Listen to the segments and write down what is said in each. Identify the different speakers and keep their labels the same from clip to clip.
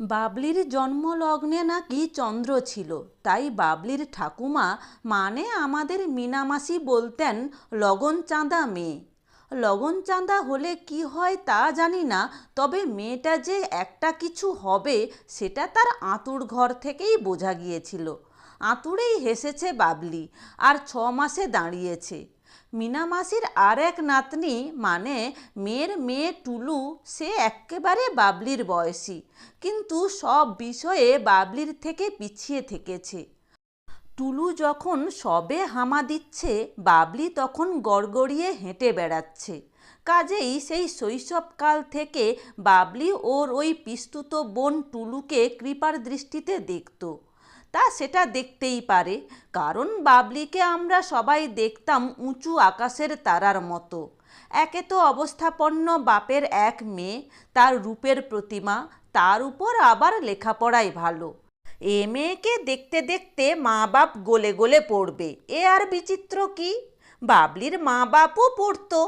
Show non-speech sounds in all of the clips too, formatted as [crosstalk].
Speaker 1: বাবলির জন্মলগ্নে নাকি চন্দ্র ছিল। তাই বাবলির ঠাকুমা মানে আমাদের মিনামাসি বলতেন লগন চাঁদা মেয়ে। লগন চাঁদা হলে কি হয় তা জানি না, তবে মেয়েটা যে একটা কিছু হবে সেটা তার আঁতুড় ঘর থেকেই বোঝা গিয়েছিল। আঁতুড়েই হেসেছে বাবলি, আর ছ মাসে দাঁড়িয়েছে। মিনামাসির আর এক নাতনি মানে মেয়ের মেয়ে টুলু, সে এক্কেবারে বাবলির বয়সী, কিন্তু সব বিষয়ে বাবলির থেকে পিছিয়ে থেকেছে। টুলু যখন সবে হামা দিচ্ছে, বাবলি তখন গড়গড়িয়ে হেঁটে বেড়াচ্ছে। কাজেই সেই শৈশবকাল থেকে বাবলি ওর ওই পিস্তুত বোন টুলুকে কৃপার দৃষ্টিতে দেখতো। তা সেটা দেখতেই পারে। কারণ বাবলিকে আমরা সবাই দেখতাম উঁচু আকাশের তারার মতো। একে তো অবস্থাপন্ন বাপের এক মেয়ে, তার রূপের প্রতিমা, তার উপর আবার লেখাপড়াই ভালো। এ মেয়েকে দেখতে দেখতে মা বাপ গলে গলে পড়বে। এ আর বিচিত্র কি? বাবলির মা বাপও পড়তো।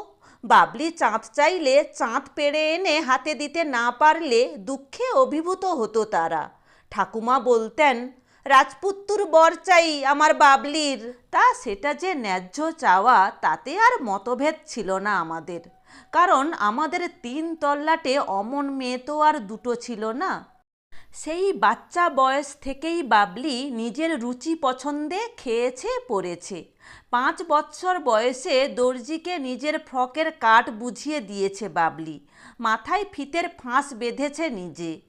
Speaker 1: বাবলি চাঁদ চাইলে চাঁদ পেড়ে এনে হাতে দিতে না পারলে দুঃখে অভিভূত হতো তারা। ঠাকুমা বলতেন রাজপুত্তুর বর চাই আমার বাবলির। তা সেটা যে ন্যায্য চাওয়া, তাতে আর মতভেদ ছিল না আমাদের। কারণ আমাদের তিন তল্লাটে অমন মেয়ে তো আর দুটো ছিল না। সেই বাচ্চা বয়স থেকেই বাবলি নিজের রুচি পছন্দে খেয়েছে, পড়েছে। পাঁচ বৎসর বয়সে দর্জিকে নিজের ফ্রকের কাট বুঝিয়ে দিয়েছে বাবলি। মাথায় ফিতের ফাঁস বেঁধেছে নিজে।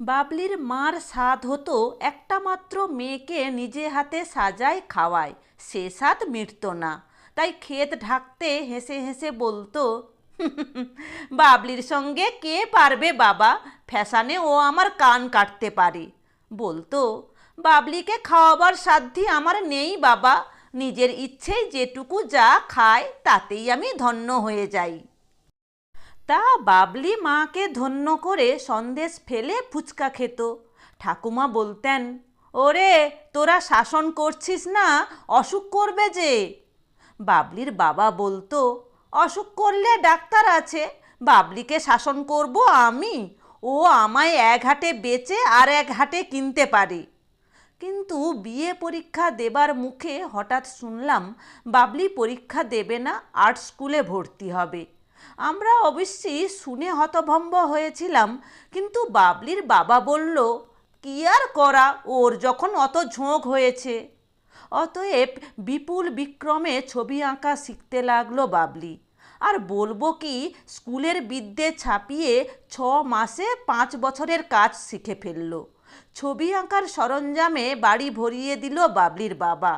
Speaker 1: বাবলির মার স্বাদ হতো একটা মাত্র মেয়েকে নিজে হাতে সাজায় খাওয়ায়। সে স্বাদ মিটত না। তাই ক্ষেত ঢাকতে হেসে হেসে বলতো বাবলির সঙ্গে কে পারবে বাবা? ফ্যাশানে ও আমার কান কাটতে পারে। বলতো, বাবলিকে খাওয়াবার সাধ্যি আমার নেই বাবা। নিজের ইচ্ছেই যেটুকু যা খায় তাতেই আমি ধন্য হয়ে যাই। তা বাবলি মাকে ধন্য করে সন্দেশ ফেলে ফুচকা খেত। ঠাকুমা বলতেন, ওরে, তোরা শাসন করছিস না, অসুখ করবে যে? বাবলির বাবা বলতো, অসুখ করলে ডাক্তার আছে, বাবলিকে শাসন করব আমি। ও আমায় এক হাটে বেচে আর এক হাটে কিনতে পারে। কিন্তু বিয়ে পরীক্ষা দেবার মুখে হঠাৎ শুনলাম, বাবলি পরীক্ষা দেবে না আর্ট স্কুলে ভর্তি হবে। আমরা অবশ্যই শুনে হতভম্ব হয়েছিলাম, কিন্তু বাবলির বাবা বলল, কি আর করা, ওর যখন অত ঝোঁক হয়েছে। অতএব বিপুল বিক্রমে ছবি আঁকা শিখতে লাগল বাবলি। আর বলব কি, স্কুলের বিদ্যে ছাপিয়ে ছ মাসে পাঁচ বছরের কাজ শিখে ফেলল। ছবি আঁকার সরঞ্জামে বাড়ি ভরিয়ে দিল বাবলির বাবা।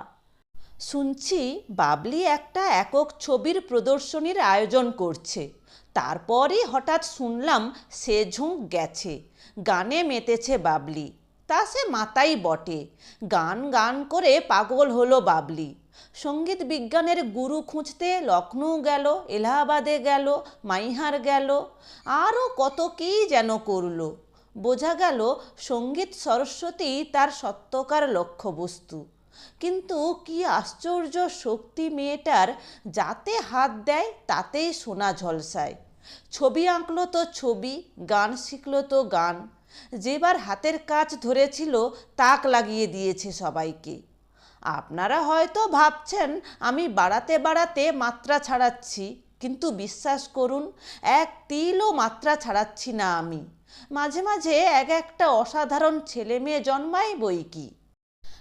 Speaker 1: শুনছি বাবলি একটা একক ছবির প্রদর্শনীর আয়োজন করছে। তারপরই হঠাৎ শুনলাম সে ঝুঁক গেছে। গানে মেতেছে বাবলি। তা সে মাতাই বটে। গান গান করে পাগল হলো বাবলি। সংগীত বিজ্ঞানের গুরু খুঁজতে লখনৌ গেল, এলাহাবাদে গেল, মাইহার গেল। আরও কত কী যেন করল। বোঝা গেল সংগীত সরস্বতী তার সত্যকার লক্ষ্যবস্তু। কিন্তু কি আশ্চর্য শক্তি মেয়েটার যাতে হাত দেয় তাতেই সোনা ঝলসায়। ছবি আঁকলো তো ছবি, গান শিখলো তো গান। যেবার হাতের কাজ ধরেছিল, তাক লাগিয়ে দিয়েছে সবাইকে। আপনারা হয়তো ভাবছেন, আমি বাড়াতে বাড়াতে মাত্রা ছাড়াচ্ছি, কিন্তু বিশ্বাস করুন, এক তিলও মাত্রা ছাড়াচ্ছি না আমি। মাঝে মাঝে এক একটা অসাধারণ ছেলে মেয়ে জন্মায় বই কি?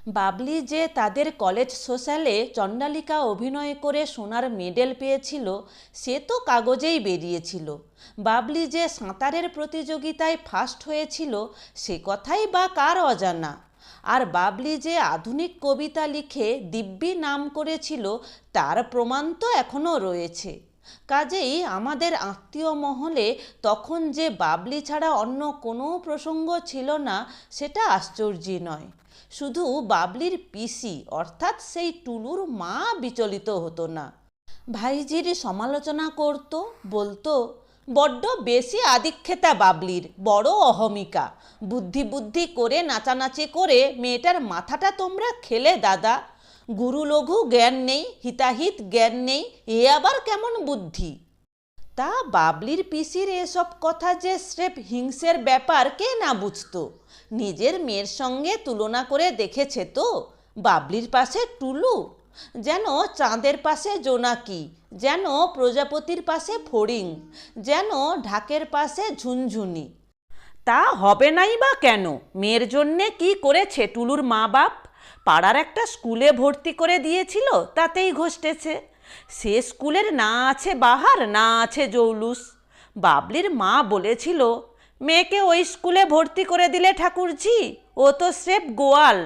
Speaker 1: বাবলি যে তাদের কলেজ সোশ্যালে চণ্ডালিকা অভিনয় করে সোনার মেডেল পেয়েছিল, সে তো কাগজেই বেরিয়েছিল। বাবলি যে সাঁতারের প্রতিযোগিতায় ফার্স্ট হয়েছিল, সে কথাই বা কার অজানা? আর বাবলি যে আধুনিক কবিতা লিখে দিব্যি নাম করেছিল, তার প্রমাণ তো এখনও রয়েছে। কাজেই আমাদের আত্মীয় মহলে তখন যে বাবলি ছাড়া অন্য কোনো প্রসঙ্গ ছিল না, সেটা আশ্চর্যই নয়। শুধু বাবলির পিসি, অর্থাৎ সেই টুলুর মা বিচলিত হতো না। ভাইজির সমালোচনা করত, বলতো, বড্ড বেশি আদিক্ষেতা বাবলির, বড় অহমিকা। বুদ্ধি বুদ্ধি করে নাচানাচি করে মেয়েটার মাথাটা তোমরা খেলে, দাদা। গুরু লঘু জ্ঞান নেই, হিতাহিত জ্ঞান নেই, এ আবার কেমন বুদ্ধি? তা বাবলির পিসির এসব কথা যে স্রেফ হিংসের ব্যাপার, কে না বুঝত? নিজের মেয়ের সঙ্গে তুলনা করে দেখেছে তো, বাবলির পাশে টুলু? যেন চাঁদের পাশে জোনাকি, যেন প্রজাপতির পাশে ফড়িং, যেন ঢাকের পাশে ঝুনঝুনি। তা হবে নাই বা কেন? মেয়ের জন্যে কি করেছে টুলুর মা বাপ পাড়ার একটা স্কুলে ভর্তি করে দিয়েছিল, তাতেই ঘষটেছে সে স্কুলের না আছে বাহার, না আছে জৌলুস। বাবলির মা বলেছিল, মেয়েকে ওই স্কুলে ভর্তি করে দিলে ঠাকুরজি, ও তো স্রেফ গোয়াল।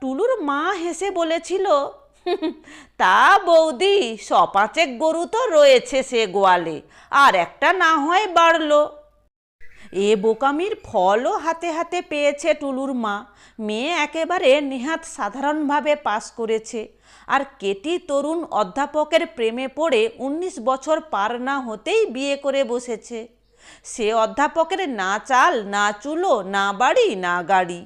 Speaker 1: টুলুর মা হেসে বলেছিল [laughs] তা বৌদি, সপাঁচেক গরু তো রয়েছে সে গোয়ালে, আর একটা না হয় বাড়লো। এ বোকামির ফলও হাতে হাতে পেয়েছে টুলুর মা। মেয়ে একেবারে নেহাত সাধারণভাবে পাস করেছে। আর কেটি তরুণ অধ্যাপকের প্রেমে পড়ে উনিশ বছর পার না হতেই বিয়ে করে বসেছে। সে অধ্যাপকের না চাল, না চুলো, না বাড়ি, না গাড়ি।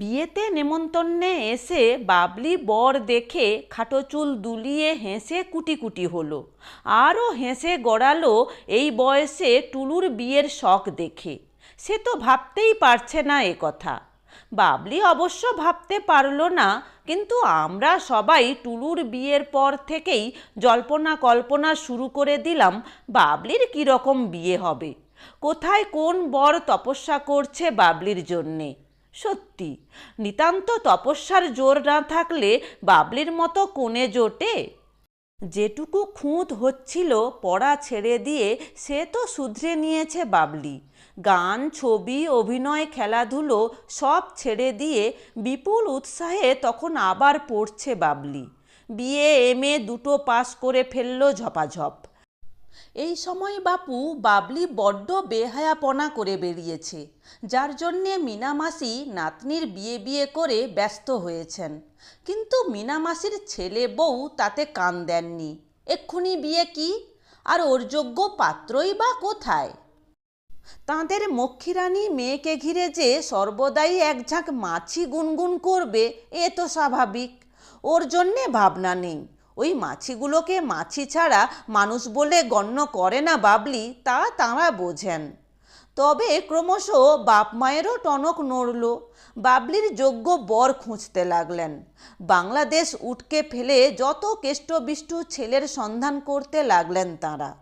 Speaker 1: বিয়েতে নেমন্তন্নে এসে বাবলি বর দেখে খাটো চুল দুলিয়ে হেসে কুটি কুটি হলো। আরও হেসে গড়ালো এই বয়সে টুলুর বিয়ের শখ দেখে। সে তো ভাবতেই পারছে না এ কথা। বাবলি অবশ্য ভাবতে পারল না, কিন্তু আমরা সবাই টুলুর বিয়ের পর থেকেই জল্পনা কল্পনা শুরু করে দিলাম বাবলির কীরকম বিয়ে হবে। কোথায় কোন বর তপস্যা করছে বাবলির জন্যে? সত্যি, নিতান্ত তপস্যার জোর না থাকলে বাবলির মতো কোণে জোটে। যেটুকু খুঁত হচ্ছিল পড়া ছেড়ে দিয়ে, সে তো শুধরে নিয়েছে বাবলি। গান, ছবি, অভিনয়, খেলাধুলো সব ছেড়ে দিয়ে বিপুল উৎসাহে তখন আবার পড়ছে বাবলি। বিয়ে, এম, এ দুটো পাস করে ফেলল ঝপাঝপ। এই সময় বাপু বাবলি বড্ড বেহায়াপনা করে বেরিয়েছে, যার জন্যে মিনামাসি নাতনির বিয়ে বিয়ে করে ব্যস্ত হয়েছেন। কিন্তু মিনামাসির ছেলে বউ তাতে কান দেননি। এক্ষুনি বিয়ে কি? আর ওর যোগ্য পাত্রই বা কোথায়? তাঁদের মক্ষীরানী মেয়েকে ঘিরে যে সর্বদাই এক ঝাঁক মাছি গুনগুন করবে, এ তো স্বাভাবিক। ওর জন্যে ভাবনা নেই। ওই মাছিগুলোকে মাছি ছাড়া মানুষ বলে গণ্য করে না বাবলি, তা তাঁরা বোঝেন। তবে ক্রমশ বাপ মায়েরও টনক নড়ল। বাবলির যোগ্য বর খুঁজতে লাগলেন। বাংলাদেশ উটকে ফেলে যত কেষ্টবিষ্টু ছেলের সন্ধান করতে লাগলেন তাঁরা।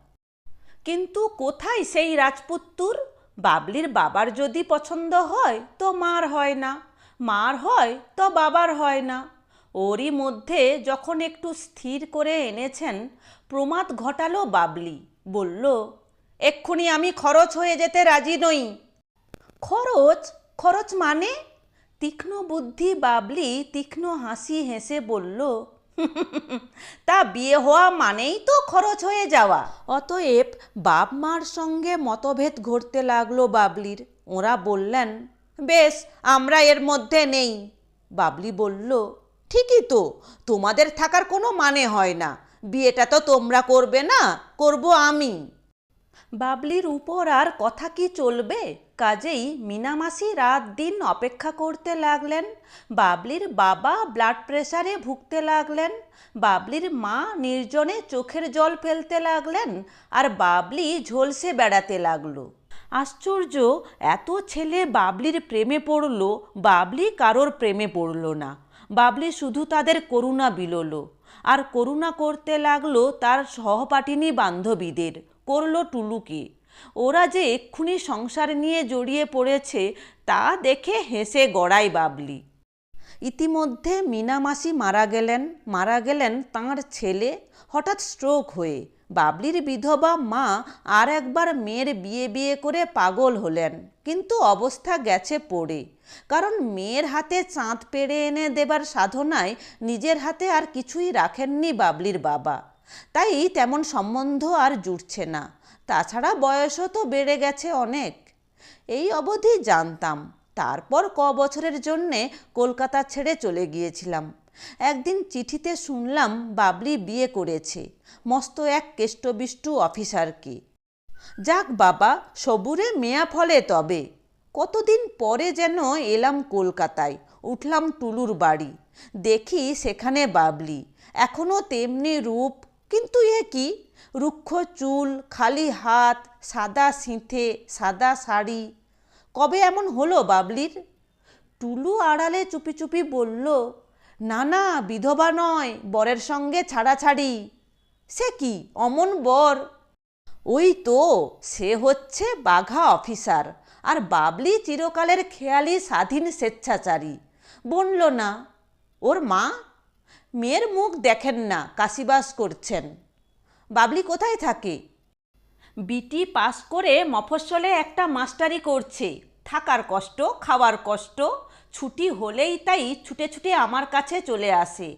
Speaker 1: কিন্তু কোথায় সেই রাজপুত্তুর? বাবলির বাবার যদি পছন্দ হয়, তো মার হয় না। মার হয়, তো বাবার হয় না। ওরই মধ্যে যখন একটু স্থির করে এনেছেন, প্রমাদ ঘটালো বাবলি, বলল, এক্ষুনি আমি খরচ হয়ে যেতে রাজি নই। খরচ? খরচ মানে? তীক্ষ্ণ বুদ্ধি বাবলি তীক্ষ্ণ হাসি হেসে বলল [laughs] তা বিয়ে হওয়া মানেই তো খরচ হয়ে যাওয়া। অতএব বাপ মার সঙ্গে মতভেদ ঘটতে লাগল বাবলির। ওরা বললেন, বেশ, আমরা এর মধ্যে নেই। বাবলি বলল ঠিকই তো। তোমাদের থাকার কোনো মানে হয় না। বিয়েটা তো তোমরা করবে না, করব আমি। বাবলির উপর আর কথা কি চলবে? কাজেই মিনামাসি রাত দিন অপেক্ষা করতে লাগলেন। বাবলির বাবা ব্লাড প্রেশারে ভুগতে লাগলেন। বাবলির মা নির্জনে চোখের জল ফেলতে লাগলেন আর বাবলি ঝলসে বেড়াতে লাগল। আশ্চর্য, এত ছেলে বাবলির প্রেমে পড়ল, বাবলি কারোর প্রেমে পড়ল না। বাবলি শুধু তাদের করুণা বিলোলো। আর করুণা করতে লাগল তার সহপাঠিনী বান্ধবীদের, করল টুলুকে। ওরা যে এক্ষুনি সংসার নিয়ে জড়িয়ে পড়েছে, তা দেখে হেসে গড়াই বাবলি। ইতিমধ্যে মিনামাসি মারা গেলেন মারা গেলেন তাঁর ছেলে, হঠাৎ স্ট্রোক হয়ে। বাবলির বিধবা মা আর একবার মেয়ের বিয়ে বিয়ে করে পাগল হলেন। কিন্তু অবস্থা গেছে পড়ে। কারণ মেয়ের হাতে চাঁদ পেড়ে এনে দেবার সাধনায় নিজের হাতে আর কিছুই রাখেননি বাবলির বাবা। তাই তেমন সম্বন্ধ আর জুটছে না। তাছাড়া বয়সও তো বেড়ে গেছে অনেক। এই অবধি জানতাম। তারপর ক বছরের জন্যে কলকাতা ছেড়ে চলে গিয়েছিলাম। একদিন চিঠিতে শুনলাম বাবলি বিয়ে করেছে। মস্ত এক কেষ্টবিষ্টু অফিসারকে। যাক বাবা, সবুরে মেয়া ফলে তবে। কতদিন পরে যেন এলাম কলকাতায়, উঠলাম টুলুর বাড়ি। দেখি সেখানে বাবলি। এখনও তেমনি রূপ, কিন্তু এ কি? রুক্ষ চুল, খালি হাত, সাদা সিঁথে, সাদা শাড়ি। কবে এমন হলো বাবলির? টুলু আড়ালে চুপি চুপি বলল না না, বিধবা নয়, বরের সঙ্গে ছাড়াছাড়ি। সে কি, অমন বর? ওই তো, সে হচ্ছে বাঘা অফিসার, আর বাবলি চিরকালের খেয়ালি স্বাধীন স্বেচ্ছাচারী। বলল না, ওর মা? মেয়ের মুখ দেখেন না, কাশিবাস করছেন। বাবলি কোথায় থাকে? বিটি পাস করে মফস্বলে একটা মাস্টারি করছে। থাকার কষ্ট, খাওয়ার কষ্ট ছুটি হলেই তাই ছুটে ছুটে আমার কাছে চলে আসে।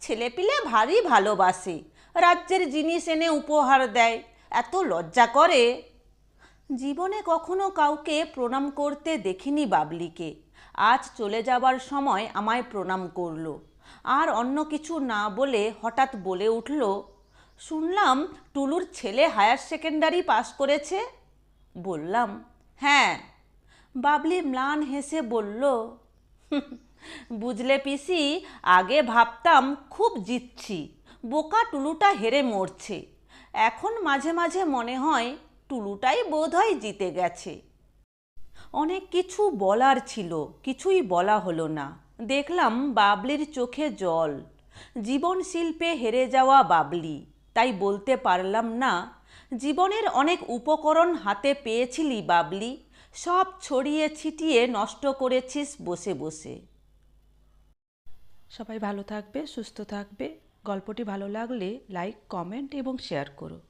Speaker 1: ছেলেপিলে ভারী ভালোবাসে, রাজ্যের জিনিস এনে উপহার দেয়, এত লজ্জা করে। জীবনে কখনো কাউকে প্রণাম করতে দেখিনি বাবলিকে। আজ চলে যাবার সময় আমায় প্রণাম করল। আর অন্য কিছু না বলে হঠাৎ বলে উঠল, শুনলাম টুলুর ছেলে হায়ার সেকেন্ডারি পাশ করেছে? বললাম হ্যাঁ। বাবলি ম্লান হেসে বলল বুঝলে পিসি, আগে ভাবতাম খুব জিতছি, বোকা টুলুটা হেরে মরছে। এখন মাঝে মাঝে মনে হয় টুলুটাই বোধহয় জিতে গেছে। অনেক কিছু বলার ছিল, কিছুই বলা হলো না। দেখলাম বাবলির চোখে জল। জীবন শিল্পে হেরে যাওয়া বাবলি, তাই বলতে পারলাম না। জীবনের অনেক উপকরণ হাতে পেয়েছিলি বাবলি সব ছড়িয়ে ছিটিয়ে নষ্ট করেছিস বসে বসে।
Speaker 2: সবাই ভালো থাকবে, সুস্থ থাকবে। গল্পটি ভালো লাগলে লাইক, কমেন্ট এবং শেয়ার করো।